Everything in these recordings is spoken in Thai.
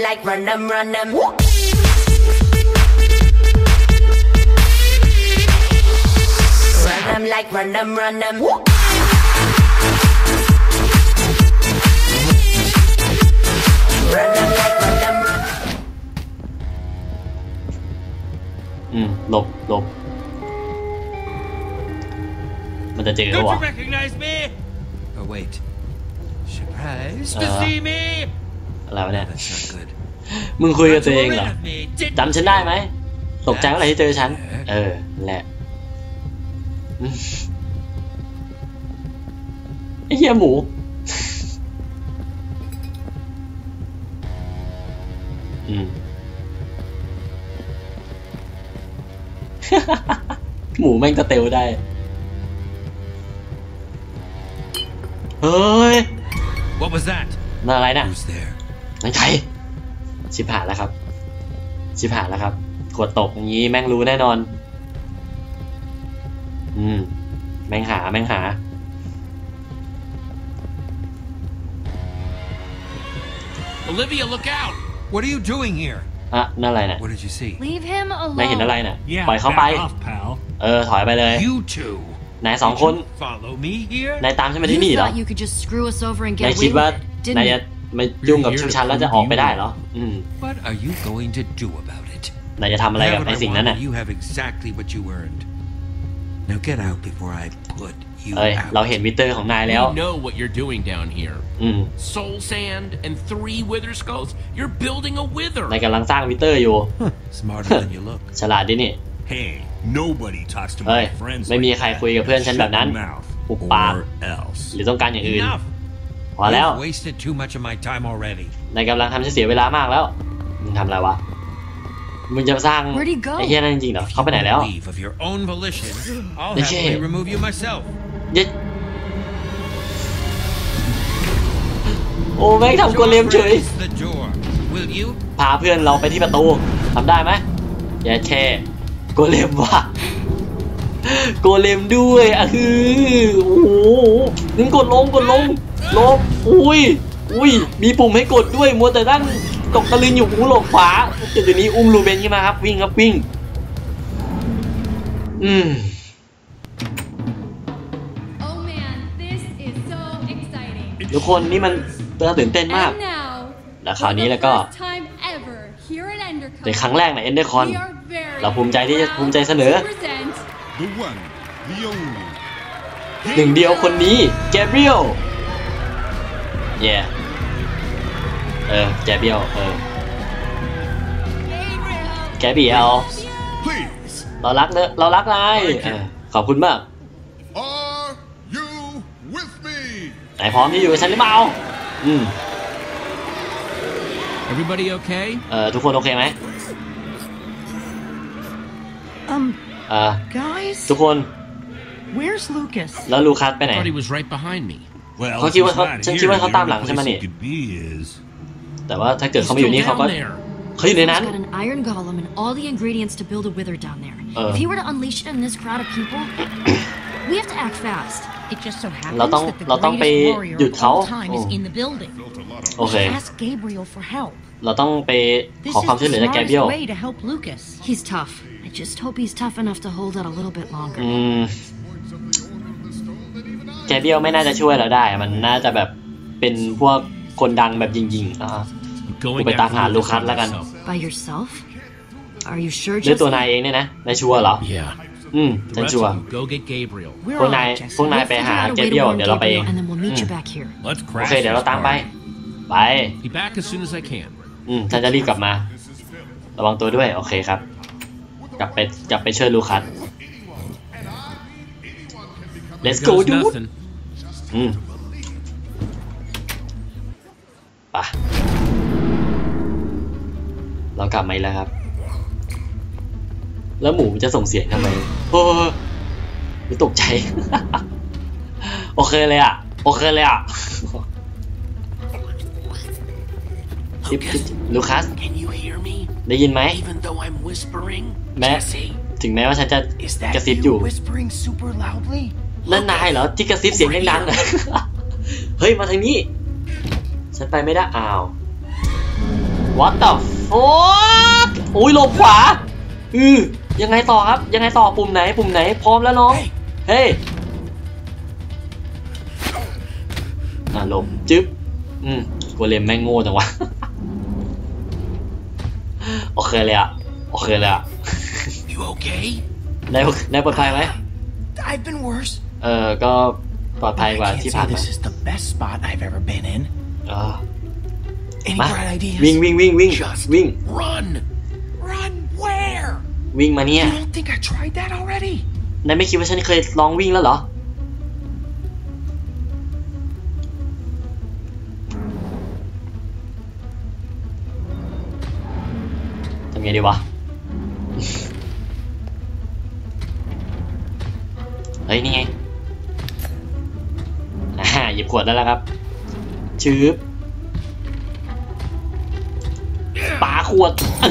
like run them, run them. Run them like run them, run them. Run them like run them, run อืมหลบหลบมันจะเจอเขา Don't วะ you recognize me? Oh, wait. Surprise? To Uh. see me? อะไรวะเนี่ย That's not good. มึงคุยกับ Got ตัว you เองเหรอ rid of me, didn't จำฉันได้ไหม ตกใจเมื่อไหร่ที่เจอฉัน เออ แหละอืมไอ้เหี้ยหมูอืมหมูแม่งก็เตลได้ เฮ้ย What was that? นั่นอะไรน่ะ Who's there? นั่นใครชิบหายแล้วครับ ชิบหายแล้วครับ กดตกอย่างนี้แม่งรู้แน่นอน อืม แม่งหาแม่งหา Olivia, look out! What are you doing here? อะนั่นอะไรน่ะ What did you see? Leave him นายเห็นอะไร alone. น่ะ Yeah, ปล่อยเขาไป back off, pal. เออ ถอยไปเลย You two. นายสองคน Follow me here? นายตามฉันมาที่ You นี่เหรอ thought you could just screw us over and นาย get คิด away ว่า with it, นาย didn't จะ you? มายุ่งกับชูชันแล้วจะออกไปได้เหรอ อืม What are you going to do about it? นายจะทำอะไรกับ Have ไอ้ what I สิ่งนั้น want, น่ะ and You have exactly what you earned. Now get out before I put you เอ้ยเรา out. เห็นมิเตอร์ของนายแล้ว We know what you're doing down here. อืม Soul sand and three wither skulls. You're building a wither. นายกำลังสร้างมิเตอร์อยู่ Smarter than you look. ฉลาดดินี่ Hey, nobody talks to เฮ้ย my friends ไม่มี like ใคร that. คุยกับเพื่อนฉันแบบนั้น Shut your mouth, ปุบปาก or else. หรือต้องการอย่างอื่น Enough. พอแล้ว You've wasted too much of my time already. นายกำลังทำฉันเสียเวลามากแล้วมึงทำอะไรวะมึงจะสร้าง Where'd he go? ไอ้เฮียนั่นจริงๆเหรอเขาไปไหนแล้ว Leave of your own volition. I'll They happily can't. remove you myself. เย็ดโอ้แม่งทำโกเลมเฉย Raise the door. Will you? พาเพื่อนเราไปที่ประตูทำได้ไหมอย่าแช่โกเลมว่ะโกเลมด้วยอะคือโอ้โหนึงกดลงกดลง ลงอุ้ย อุ้ย มีปุ่มให้กดด้วย มัวแต่นั่งตกตะลึงอยู่หูหลบขวาเดี๋ยวนี้อุ้มลูเบนขึ้นมาครับ วิ่งครับวิ่ง อืม Oh man, this is so exciting. ทุกคนนี่มันตื่นเต้นมาก And now, และคราว for นี้ the แล้วก็ first time ever here at Endercon, ในครั้งแรกในเอนเดอร์คอน we are very เราภูมิใจที่จะ proud ภูมิใจเสนอ to present The one, the only. หนึ่งเดียวคนนี้แกเบรียล เย่เออแกเบรียลเออแกเบรียล Please, เรารักเนอะเรารักนายเออขอบคุณมาก are you with me? นายพร้อมที่อยู่กับฉันหรือเปล่าอืม Everybody okay? เออทุกคนโอเคไหม Um, เออ guys, ทุกคน where's Lucas? แล้วลูคัสไปไหน Thought he was right behind me. Well, เขา if คิดว่า he's เขา not ฉัน here, คิดว่าเขา the ตามหลัง only ฉันมา place นี่ he could be is แต่ว่าถ้าเกิด He's เขามาอยู่ still นี่เขาก็ down there. เขาอยู่ใน He's นั้น got an iron golem and all the ingredients to build a wither down there. Uh. if he were to unleash it on this crowd of people, we have to act fast. It just so happens เราต้อง that the เราต้องไป greatest warrior หยุด of เขา all time is โอ้ in the building. built a lot of โอเค Ask Gabriel for help. เราต้องไป This ขอ is ความช่วยเหลื the อจากแกเบรียล smartest way to help Lucas. He's tough. I just hope he's tough enough to hold out a little bit longer. อืมแกเบรียลไม่น่าจะช่วยเราได้ มันน่าจะแบบเป็นพวกคนดังแบบยิงๆอ่า I'm going Ube after tahan, Lucas Lukas by lagan. myself. By yourself? Are you sure, หรือตัวนาย Jesse? เองเนี่ยนะนายชัวร์เหรอ Yeah. อืม The ฉัน rest ชัวร์ of you, go get Gabriel. We're พวก on นาย it, Jesse. พวกนายไป Figure หา out a แก way เบรี to ยล warn เดี๋ยวเราไปเอง Gabriel, and then we'll meet you back here. Let's โอ crash เคเดี๋ยวเราตามไป ไป Be back as soon as I can. อืมฉันจะรีบกลับมา ระวังตัวด้วย โอเคครับ กลับไปกลับไปช่วยลูคัส let's Here go goes dude nothing. อืมปะเรากลับมาแล้วครับ แล้วหมูมันจะส่งเสียงทำไมโอ้ไม่ตกใจ โอเคเลยอะ โอเคเลยอะจิ๊บจิ๊บลูคัสได้ยินไหม Even though I'm whispering? Matt. Jesse, ถึงแม้ว่าฉันจะกระซิบอยู่ you whispering super loudly? นั่นนายเหรอที่กระซิบเสียงดังๆเฮ้ยมาทางนี้ ฉันไปไม่ได้อ้าว What the fuck โอ้ยหลบขวา อือยังไงต่อครับ ยังไงต่อปุ่มไหน ปุ่มไหน พร้อมแล้วน้อง เฮ้ยอะหลบจึ๊บ อืมโกเลมแม่งโง่จังวะ โอเคเลยอะโอเคเลยอะ You okay? ได้ได้ปลอดภัยไหม I've been worse. เออก็ปลอดภัยกว่า I can't ที่ say ผ่านมา this is the best spot I've ever been in. เออ Any มา bright ideas? วิ่งวิ่งวิ่งวิ่ง Just วิ่ง Run! Run where? วิ่งมาเนี่ย You don't think I tried that already? นายไม่คิดว่าฉันเคยลองวิ่งแล้วเหรอ ทำไงดีวะ เฮ้ย นี่ไงอ่าหยิบ ขวดได้แล้วครับ ชืบปาขวดอื้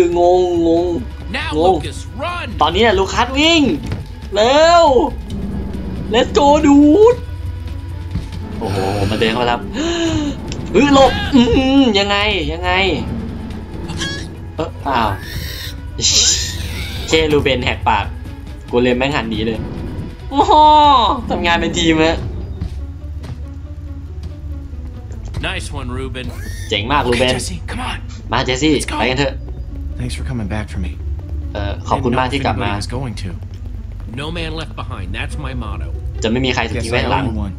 องงงง Now, Whoa. Lucas, run! ตอนนี้เนี่ยลูคัสวิ่ง เร็ว let's go dude โอ้โหมาเดินเข้ามาแล้วเฮ้ยหลบอืมยังไงยังไง เอออ้าวเคลูเบนแหกปาก กูเลยแม่งหันหนีเลยโอ้โหทำงานเป็นทีมอะ Nice one, Ruben. เจ๋งมากลูเบ Okay, น Jesse, come on. มาเจสซี่ Let's go ไปกันเถอะ Thanks for coming back for me. เออขอบคุณมากที่กลับมา I was going to. No man left behind. That's my motto. จะไม่มีใครถูก Guess ทิ้งไว้ I ข้างหลัง owe you one.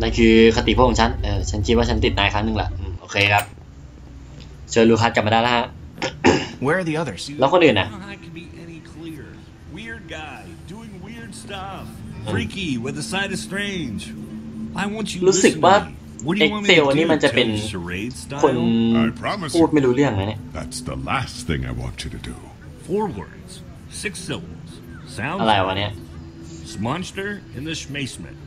นั่นคือคติพวกของฉัน เออ ฉันคิดว่าฉันติดนายครั้งหนึ่งแหละอืมโอเคครับ เชิญลูคัสกลับมาได้แล้วฮะ Where are the others? แล้วคนอื่นน่ะ I can be any clearer. Weird guy doing weird stuff. Freaky with a side of strange. I want you รู้สึก listen ว่า to me. What do you want me Excel to นี่ do? มันจะเป็น Tell you charade คน style? I promise พูด you. ไม่รู้เรื่องนะเนี่ย That's the last thing I want you to do. Four words, six syllables. Sound อะไรวะเนี่ย Smonster in the schmasement.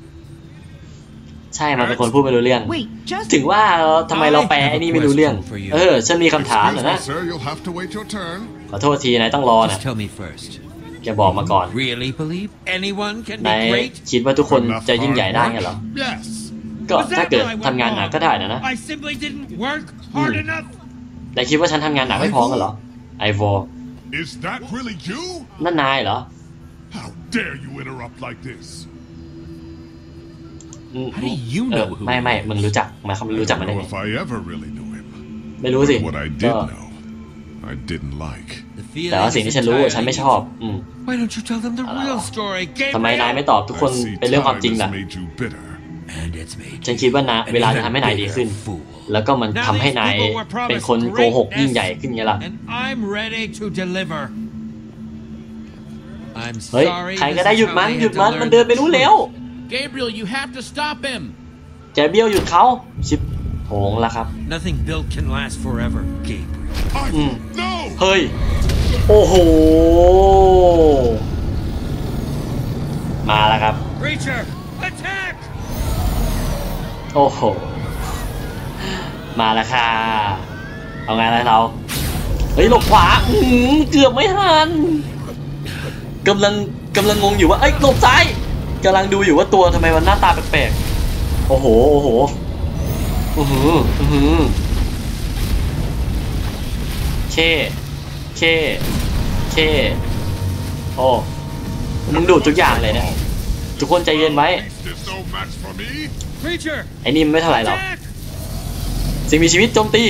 ใช่มันเป็นคนพูดไม่รู้เรื่อง Wait, just ถึงว่าเออทำไมเราแปลไอ้นี่ไม่รู้เรื่อง เออ ฉันมีคำถามเหรอ Excuse นะ me, sir. You'll have to wait your turn. ขอโทษทีนายต้องรอนะ Just tell me first. แกบอกมาก่อน Really believe anyone can นาย be great? คิดว่าทุกคนจะยิ่งใหญ่ได้ไงเหรอ Yes. ก็ถ้าเกิดทำงานหนักก็ได้นะนะ I simply didn't work hard Hmm. enough. นายคิดว่าฉันทำงานหนักไม่พอกันเหรอไอโว Is that really you? นั่นนายเหรอ How dare you interrupt like this? อืม How do you เออ know who ไม่ he ไม่ is? มึงรู้จักหมายความ I รู้จัก don't มันได้ know ไง if I ever really knew him. ไม่รู้สิ But what I ก็ did know, I didn't like. The แต่ว่า feeling สิ่ง is ที่ฉันรู้ฉัน entirely ไม่ชอบอืม Why don't you tell them the real story, ทำไมนาย Gabriel? ไม่ตอบทุกคน I see เป็นเรื่องความ time จริง has ล่ะ made you bitter. And it's made ฉันคิดว่านะ an เวลาจะ even ทำให้นายดีขึ้น bigger fool. แล้วก็มัน Now ทำให้ these นาย people were เป็น promised คนโกหก greatness, ยิ่งใหญ่ขึ้นไงล่ะ And I'm ready to deliver. I'm เฮ้ย sorry. ใคร this ก็ได้ is หยุด how มัน they หยุด had to มัน learn มันเดินไป the นู้น truth. แล้ว Gabriel, you have to stop him. แจเบี้ยวหยุดเขาชิบโหงแล้วครับ Nothing built can last forever. Gabriel. I Mm. no. เฮ้ยโอ้โหมาแล้วครับ Creature, attack! โอ้โห มาแล้วค่ะ เอาไงล่ะเราเฮ้ยหลบขวาอืเกือบไม่ทันกำลังกำลังงงอยู่ว่า เอ้ยหลบซ้ายกำลังดูอยู่ว่าตัวทำไมมันหน้าตาแปลกๆ โอ้โห โอ้โหอือหืออือหือเค เค เค โอ้มึงดูดทุกอย่างเลยเนี่ย ทุกคนใจเย็นไว้ Beast is no match for me. Creature, ไอ้นี่มันไม่เท่าไหร่หรอก attack! สิ่งมีชีวิตโจมตี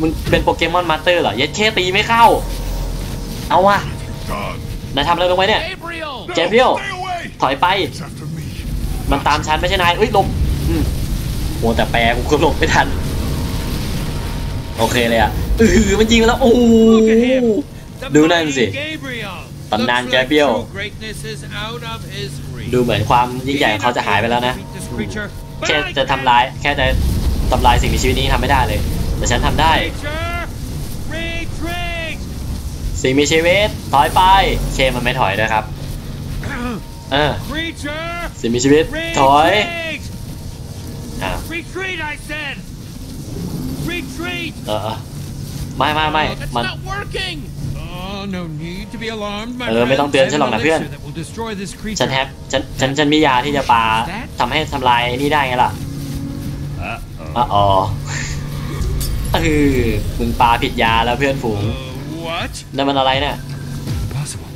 มึงเป็นโปเกมอนมาสเตอร์เหรอเย็ดแค่ตีไม่เข้า เอาว่ะ Done. นายทำอะไรลงไปเนี่ย Gabriel! No, Gabriel. stay away. ถอยไป It's after me. มันตามฉันไม่ใช่นายเอ้ยหลบอืมโหแต่แปลกูก็หลบไม่ทัน โอเคเลยอะเออมันยิงมาแล้ว โอ้โห Look at him. The ดูนั่น mighty สิ Gabriel. Tầm nàn Looks like Gabriel. true greatness is out of his reach. ดูเหมือนความยิ่งใหญ่ของเขาจะหายไปแล้วนะ This creature, but แค่ I จะ can. ทำร้ายแค่จะทำลายสิ่งมีชีวิตนี้ทำไม่ได้เลย แต่ฉันทำได้ Creature, retreat! สิ่งมีชีวิตถอยไป เคมันไม่ถอยด้วยครับ เออ Creature, สิ่งมีชีวิตถอย retreat! อ่า Retreat, I said! Retreat! เออเออไม่ไม่ไม่ That's มัน เออไม่ต้อง friends. เตือน I ฉันหรอก have นะ an เพื่อน elixir that will destroy this creature. ฉันแฮปฉันฉันฉันมียาที่จะปาทำให้ทำลายไอ้นี่ได้ไงล่ะอ๋อคือมึงปาผิดยาแล้วเพื่อนฝูง Uh, what? นั่นมันอะไรเนี่ย Impossible.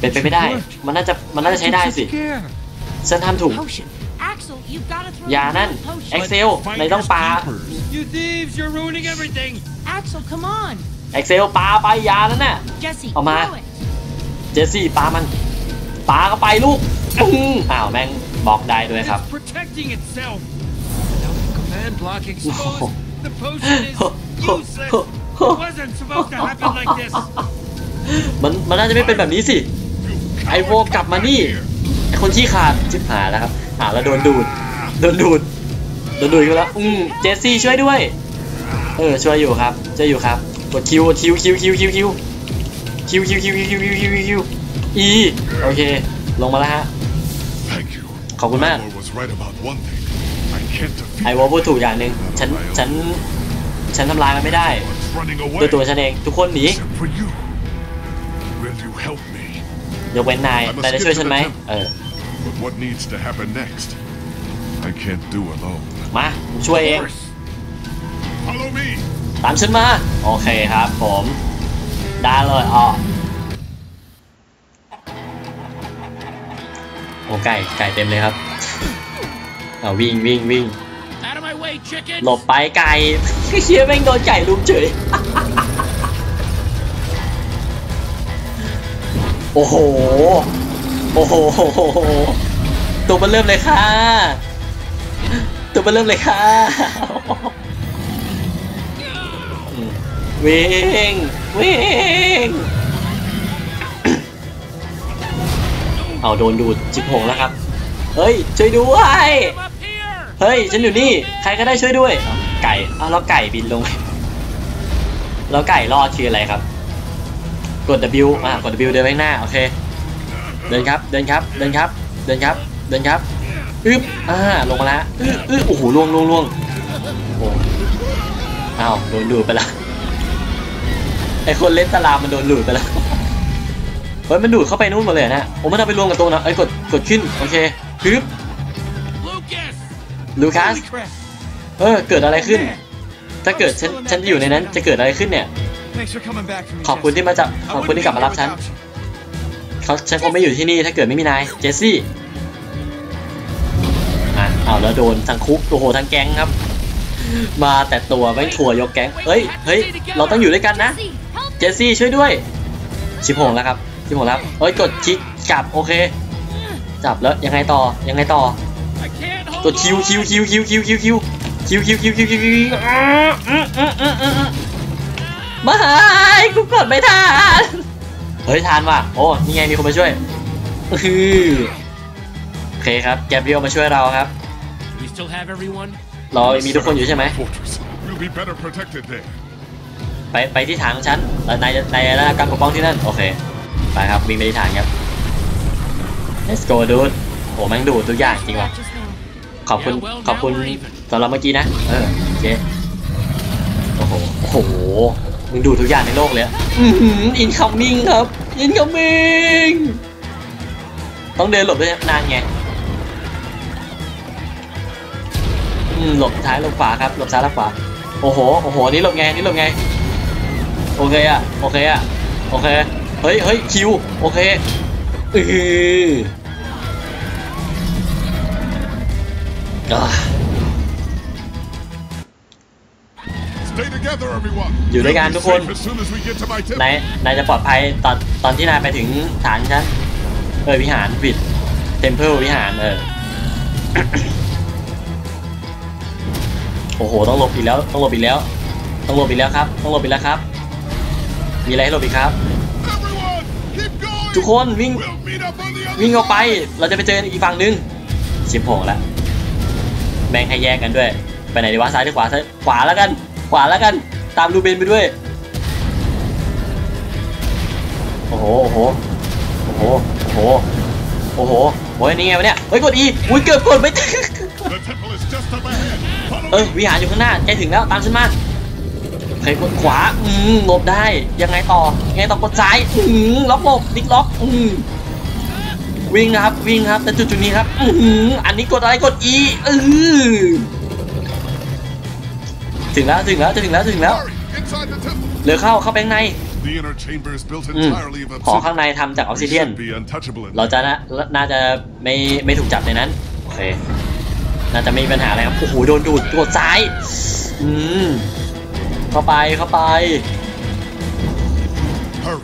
เป็นไปไม่ได้ มันน่าจะมันน่าจะใช้ได้สิ Scare. ฉันทำถูก Potion. Axel, you've got to throw ยา the นั่น blue potion. เอ็กเซลในต้องปา You thieves, you're ruining everything. Axel, come on. เอ็กเซลปาไปยานั่นน่ะ Jesse, Ông mà. throw it. เจสซี่ปามันปาเข้าไปลูกอื้ออ้าวแม่งบล็อกได้ด้วยครับ It's protecting itself. Now the command block exposed. The potion is useless. It wasn't supposed to happen like this. มันมันน่าจะไม่เป็นแบบนี้สิ ไอโวกลับมานี่ไอคนที่ขาดจิบหายแล้วครับอ่าแล้วโดนดูดโดนดูดโดนดูดกันแล้วอืมเจสซี่ช่วยด้วย เออช่วยอยู่ครับช่วยอยู่ครับ กดคิวคิวคิวคิวคิวคิวคิวคิวคิวคิวคิวคิวคิวคิวอีโอเค ลงมาแล้วฮะ Thank you. ขอบคุณมาก Ivor was right about one thing. I can't defeat ไอโวพูดถูกอย่างหนึ่งฉัน ฉัน ฉันทำลายมันไม่ได้ what's running ด้วย away. ตัวฉันเอง ทุกคนหนี Except for you. Will you help me? ยกเว้นนายนายจะช่วยฉันไหมเออ But what needs to happen next? I can't do alone. มาผมช่วยเอง Follow me. ตามฉันมา โอเคครับผม ได้เลยอ๋อโอ้ไก่ไก่เต็มเลยครับเอาวิ่งวิ่งวิ่ง Out of my way, chicken! หลบไปไก่เชี่ยแม่งโดนไก่ลุมเฉย โอ้โห โอ้โห ตัวมันเริ่มเลยค่ะ ตัวมันเริ่มเลยค่ะ วิ่งวิ่งเอาโดนดูดจิบหงแล้วครับ เฮ้ย ช่วยด้วย เฮ้ย ฉันอยู่นี่ ใครก็ได้ช่วยด้วย ไก่อ้าวแล้วไก่บินลง แล้วไก่รอดคืออะไรครับ กด W อ่ากด W เดินไปหน้า โอเค เดินครับ เดินครับ เดินครับ เดินครับ เดินครับอึ๊บอ่า ลงมาแล้วอึ๊บอึ๊บโอ้โหล่วงล่วงล่วงโอ้อ้าว โดนดูดไปละ ไอคนเล่นตารางมันโดนดูดไปแล้วเฮ้ยมันดูดเข้าไปนู่นหมดเลยนะโอ้มันเอาไปรวมกับตัวนะเอ้ยกดกดขึ้นโอเคฮึบ Lucas! ลูคัส Holy crap. เออเกิดอะไรขึ้น ถ้าเกิดฉันฉันอยู่ในนั้นจะเกิดอะไรขึ้นเนี่ย Thanks for coming back for me. ขอบคุณ Jesse. ที่มาจับ I ขอบคุณ wouldn't ที่กลับ be มารับ here ฉัน without you. เขาฉันคงไม่อยู่ที่นี่ถ้าเกิดไม่มีนายเจสซี่อะเอาแล้วโดนทั้งคุกโอ้โหทั้งแก๊งครับ มาแต่ตัวไม่งถั่วยกแก๊งเฮ้ยเฮ้ยเราต้องอยู่ด้วยกันนะ Jesse, help เจสซี่ช่วยด้วยชิบหงแล้วครับชิบหงแล้วเฮ้ยกดคลิกจับโอเค จับแล้วยังไงต่อยังไงต่อกดคิวคิวคิวคิวคิวคิวคิวคิวคิวคิวคิวคิวคิวคิวไม่กูกดไม่ทันเฮ้ยทานว่ะโอ้นี่ไงมีคนมาช่วยอื้อโอเคครับแกบเรียวมาช่วยเราครับเรามีทุกคนอยู่ใช่ไหม ไปไปที่ฐานของฉันแล้วนายนายจะได้รับการปกป้องที่นั่น โอเค ไปครับวิ่งไปที่ฐานครับ let's go dude โอ้แม่งดูดทุกอย่างจริงว่ะขอบคุณขอบคุณสำหรับเมื่อกี้นะ เออโอเคโอ้โหโอ้โหมึงดูทุกอย่างในโลกเลยอืมอินคัมมิ่งครับอินคัมมิ่งต้องเดินหลบด้วยนานไงหลบซ้ายหลบขวาครับหลบซ้ายหลบขวาโอ้โหโอ้โหนี่หลบไงนี่หลบไง โอเคอะโอเคอะโอเค เฮ้ยเฮ้ยคิว โอเคอืออ่า Stay together, everyone. อยู่ด้วยกัน We'll be ทุกคน safe As soon as we get to my นาย temple. นายจะปลอดภัยตอนตอนที่นายไปถึงฐานฉันเออวิหารผิดเทมเพลวิหารเออ โอ้โห ต้องหลบอีกแล้ว ต้องหลบอีกแล้ว ต้องหลบอีกแล้วครับ ต้องหลบอีกแล้วครับ มีอะไรให้หลบอีกครับ Everyone, keep going. ทุกคนวิ่ง We'll meet up on the other วิ่งออกไป side. เราจะไปเจออีกฝั่งหนึงชิบโผงแล้วแบ่งให้แยกกันด้วย ไปไหนดีวะซ้ายหรือขวาซ้ายขวาแล้วกัน ขวาแล้วกัน ตามรูเบนไปด้วย โอ้โห โอ้โห โอ้โห โอ้โห โอ้โหโอ้ยนี่ไงวะเนี่ย เฮ้ยกดอีอุ้ยเกือบกดไม่ The temple is just up ahead. เอ Follow อ me. วิหารอยู่ข้างหน้า ใกล้ถึงแล้ว ตามฉันมา ใครกดขวา อืมหลบได้ ยังไงต่อ ยังไงต่อกดซ้าย อืมล็อกหลบดิกล็อก อืมวิ่งครับ วิ่งครับ แต่จุดจุดๆนี้ครับ อืมอันนี้กดอะไร กด E อือถึถึงแล้ว ถึงแล้วจะถึงแล้วจะถึงแล้ว Hurry! Inside the temple! เร็วเข้า เข้าไปข้างใน The inner chamber is built อืม entirely of หอ obsidian. ข้างในทำจากออ We กซิเดียน should be untouchable in เรา there. จะน่าน่าจะไม่ไม่ถูกจับในนั้น โอเค น่าจะไม่มีปัญหาอะไรครับ โอ้โห โดนดูดกดซ้าย อืม เข้าไปเข้าไป Hurry!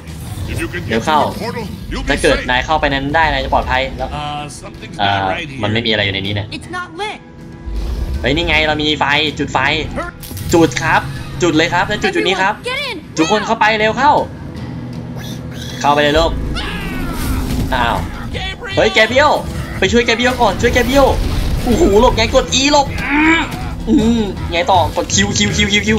If you can Nếu get through không, the portal, you'll ถ้า be เกิด safe. นายเข้าไปนั้นได้นายจะปลอดภัยแล้ว Uh, something's เอ่อ not right มันไม่ here. มีอะไรอยู่ในนี้เนี่ย It's not lit. เฮ้ยนี่ไงเรามีไฟจุดไฟ จุดครับ จุดเลยครับแล้วจุดจุดนี้ครับ Get in! ทุกคนเข้าไปเร็วเข้า เข้าไปเลยลูกอ้าวเฮ้ยแกเบี้ยวไปช่วยแกเบี้ยวก่อนช่วยแกเบี้ยวโอ้โหหลบไงกด E หลบอืมอืมไงต่อกดคิวคิวคิวคิวคิว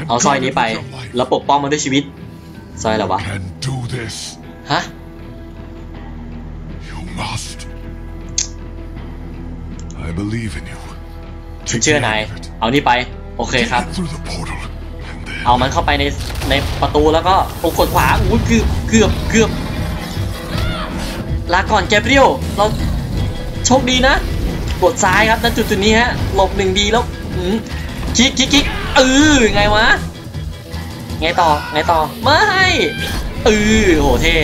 them out. Take this amulet. and เอาสร้อย guard นี้ it ไป with your life. แล้วปกป้องมันด้วยชีวิตสร้อยอะไรวะ Can do this. ฮะ You must. I believe in you. ฉัน Take เชื่อ the นาย amulet. เอานี่ไป โอเค Take ครับ it through the portal. And then เอามันเข้าไปในในประตูแล้วก็โอ้กดขวาอู้เกือบเกือบเกือบลาก่อนแกเปรี้ยว เราโชคดีนะ กดซ้ายครับณจุดจุดนี้ฮะ หลบหนึ่งดีแล้วอืมคลิกคลิกคลิก เออไงวะ ไงต่อ ไงต่อ ไม่เออโหเท่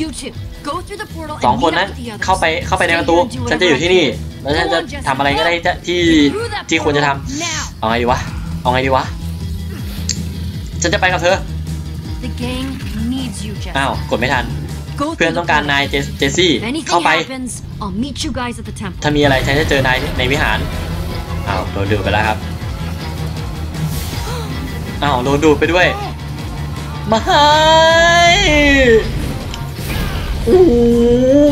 You two, go through the portal สอง and คน meet นั้น up with the others. เข้าไป เข้าไปในประตู Stay here and do ฉันจะอยู่ whatever ที่ I นี่ can. แล้วฉัน Go จะ on, Jessica. ทำอะไรก็ได้จะที่ Get through that ที่ควรจะท portal now. ำเอาไงดีวะ เอาไงดีวะ ฉันจะไปกับเธอ The gang needs you, Jessica. อ้าว กดไม่ทัน Go เพื่อน through ต้อ the งการ portal. นายเจเจสซี่ If anything เข้าไป happens, I'll meet you guys at the temple. ถ้ามีอะไรฉันจะเจอนายในวิหาร อ้าว โดนดูดไปแล้วครับ อ้าวโดนดูดไปด้วย ไม่โอ้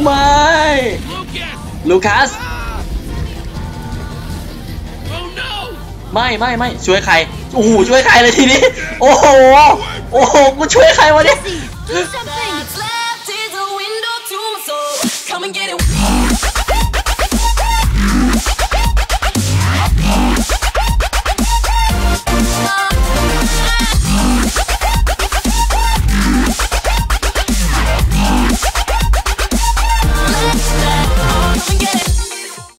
ไม่ ลูคัส ไม่ไม่ไม่ช่วยใคร โอ้โหช่วยใครเลยทีนี้ โอ้โห โอ้โห กูช่วยใครวะเนี่ย